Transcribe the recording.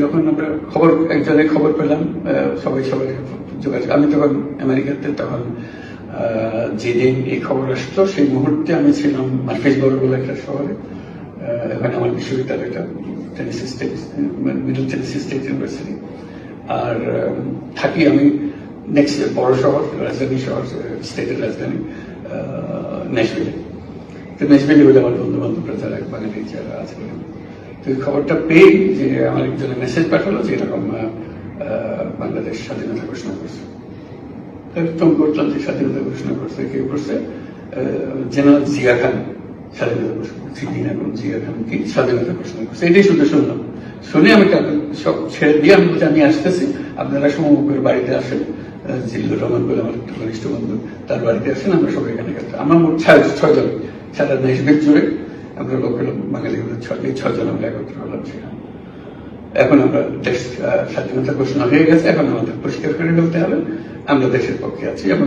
যখন আমরা খবর, এক জায়গায় খবর পেলাম সবাই সবাই যোগাযোগ আমি তখন আমেরিকাতে তখন যেদিন এই খবর আসতো সেই মুহূর্তে আমি ছিলাম মার্ফেসবর্গ বলে একটা শহরে এখানে আমার বিশ্ববিদ্যালয়টা state middle Tennessee state university. আর থাকি আমি নেক্সট বড় শহর, রাজধানী শহর, স্টেটের রাজধানী ন্যাশভিলে তো ন্যাশভিলে বলে আমার বন্ধু বান্ধবরা যারা, বাঙালি যারা আছে খবরটা পেয়ে যে আমার একজনের মেসেজ পাঠালো যে এরকম বাংলাদেশ স্বাধীনতা ঘোষণা করছে। যে স্বাধীনতা ঘোষণা করছে কেউ করছে? জেনারেল জিয়া খান স্বাধীনতা ঘোষণা করছে কি স্বাধীনতা ঘোষণা করছে। এটাই শুধু শুনলাম। শুনে আমি সব ছেড়ে দিয়ে আমি বলছি, আসতেছি। আপনারা সমমুখের বাড়িতে আসেন। জিল্লুর রহমান বলে আমার একটা ঘনিষ্ঠ বন্ধু তার বাড়িতে আসেন আমরা সবাই এখানে গেছি। আমার মোট ছয় ছয়জন সারা দেশ জুড়ে আমরা লোকাল বাঙালি ছয় ছজন আমরা একত্র হলাম সেখানে। এখন আমরা দেশ স্বাধীনতা ঘোষণা হয়ে গেছে, এখন আমাদের পরিষ্কার করে ফেলতে হবে। আমরা দেশের পক্ষে আছি এবং